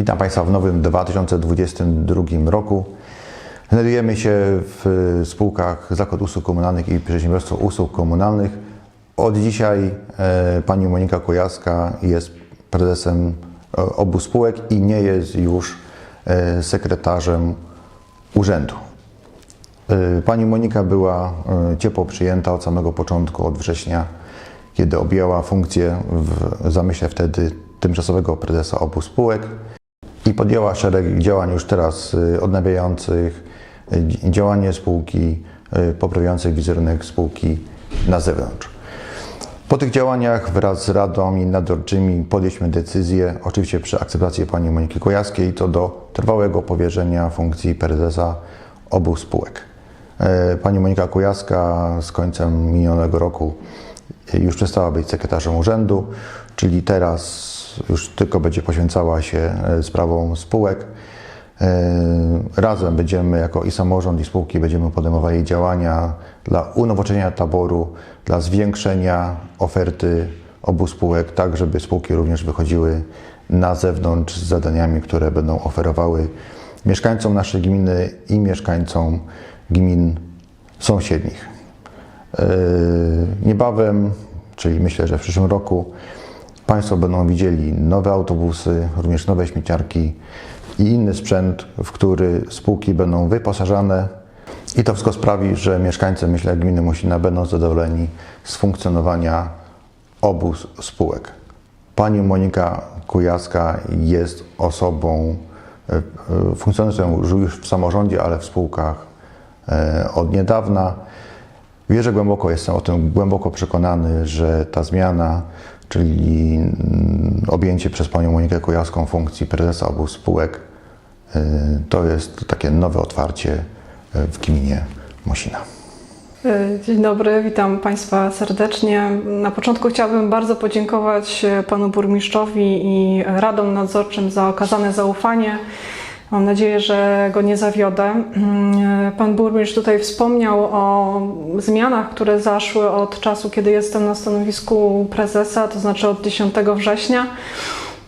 Witam Państwa w nowym 2022 roku. Znajdujemy się w spółkach Zakład Usług Komunalnych i Przedsiębiorstwo Usług Komunalnych. Od dzisiaj e, pani Monika Kojaska jest prezesem e, obu spółek i nie jest już e, sekretarzem urzędu. Pani Monika była ciepło przyjęta od samego początku, od września, kiedy objęła funkcję w zamyśle wtedy tymczasowego prezesa obu spółek i podjęła szereg działań już teraz y, odnawiających y, dzi- działanie spółki, y, poprawiających wizerunek spółki na zewnątrz. Po tych działaniach wraz z Radą i nadzorczymi podjęliśmy decyzję, oczywiście przy akceptacji pani Moniki Kojaskiej, co do trwałego powierzenia funkcji prezesa obu spółek. E, Pani Monika Kujaska z końcem minionego roku już przestała być sekretarzem urzędu, czyli teraz już tylko będzie poświęcała się e, sprawom spółek. E, Razem będziemy, jako i samorząd, i spółki, będziemy podejmowali działania dla unowocześnienia taboru, dla zwiększenia oferty obu spółek, tak żeby spółki również wychodziły na zewnątrz z zadaniami, które będą oferowały mieszkańcom naszej gminy i mieszkańcom gmin sąsiednich. Yy, Niebawem, czyli myślę, że w przyszłym roku, Państwo będą widzieli nowe autobusy, również nowe śmieciarki i inny sprzęt, w który spółki będą wyposażane. I to wszystko sprawi, że mieszkańcy, myślę, gminy Musina będą zadowoleni z funkcjonowania obu spółek. Pani Monika Kujaska jest osobą e, e, funkcjonującą już w samorządzie, ale w spółkach e, od niedawna. Wierzę głęboko, jestem o tym głęboko przekonany, że ta zmiana, czyli mm, objęcie przez panią Monikę Kujawską funkcji prezesa obu spółek, y, to jest takie nowe otwarcie y, w gminie Mosina. E, Dzień dobry, witam Państwa serdecznie. Na początku chciałabym bardzo podziękować Panu Burmistrzowi i Radom Nadzorczym za okazane zaufanie. Mam nadzieję, że go nie zawiodę. Mm, Pan Burmistrz tutaj wspomniał o zmianach, które zaszły od czasu, kiedy jestem na stanowisku prezesa, to znaczy od 10 września.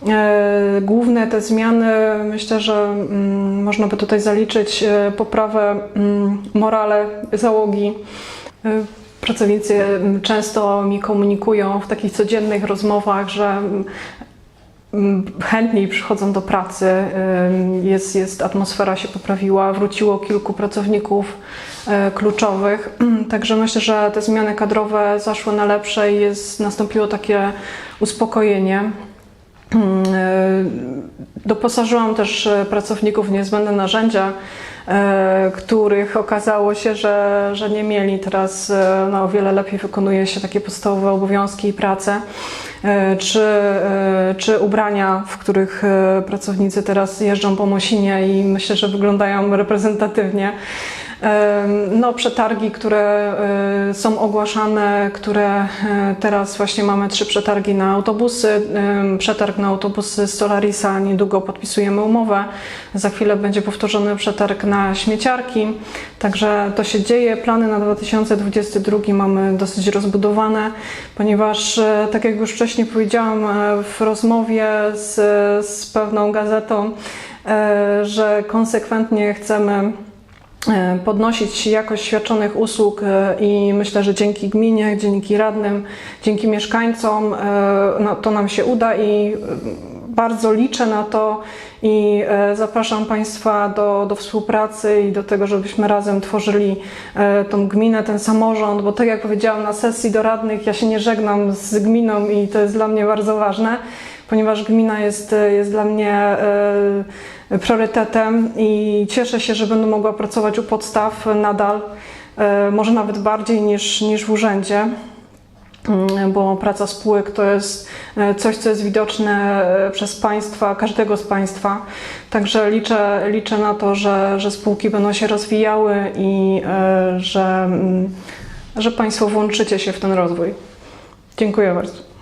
E, Główne te zmiany, myślę, że mm, można by tutaj zaliczyć e, poprawę mm, morale załogi. E, Pracownicy często mi komunikują w takich codziennych rozmowach, że chętniej przychodzą do pracy, jest, jest atmosfera się poprawiła, wróciło kilku pracowników e, kluczowych. Także myślę, że te zmiany kadrowe zaszły na lepsze i jest, nastąpiło takie uspokojenie. Doposażyłam też e, pracowników w niezbędne narzędzia, e, których okazało się, że, że nie mieli. Teraz e, no, o wiele lepiej wykonuje się takie podstawowe obowiązki i prace. Czy, czy ubrania, w których pracownicy teraz jeżdżą po Mosinie i myślę, że wyglądają reprezentatywnie. No, przetargi, które e, są ogłaszane, które e, teraz właśnie mamy trzy przetargi na autobusy. Przetarg na autobusy z Solarisa, niedługo podpisujemy umowę. Za chwilę będzie powtórzony przetarg na śmieciarki. Także to się dzieje. Plany na 2022 mamy dosyć rozbudowane, ponieważ, e, tak jak już wcześniej powiedziałam w rozmowie z, z pewną gazetą, że konsekwentnie chcemy podnosić jakość świadczonych usług e, i myślę, że dzięki gminie, dzięki radnym, dzięki mieszkańcom e, no, to nam się uda i e, bardzo liczę na to i e, zapraszam Państwa do, do współpracy i do tego, żebyśmy razem tworzyli e, tą gminę, ten samorząd, bo tak jak powiedziałam na sesji do radnych, ja się nie żegnam z gminą i to jest dla mnie bardzo ważne, ponieważ gmina jest, jest dla mnie e, priorytetem i cieszę się, że będę mogła pracować u podstaw nadal, e, może nawet bardziej niż, niż w urzędzie. Mm, Bo praca spółek to jest e, coś, co jest widoczne e, przez państwa, każdego z państwa. Także liczę, liczę na to, że, że spółki będą się rozwijały i e, że, mm, że Państwo włączycie się w ten rozwój. Dziękuję bardzo.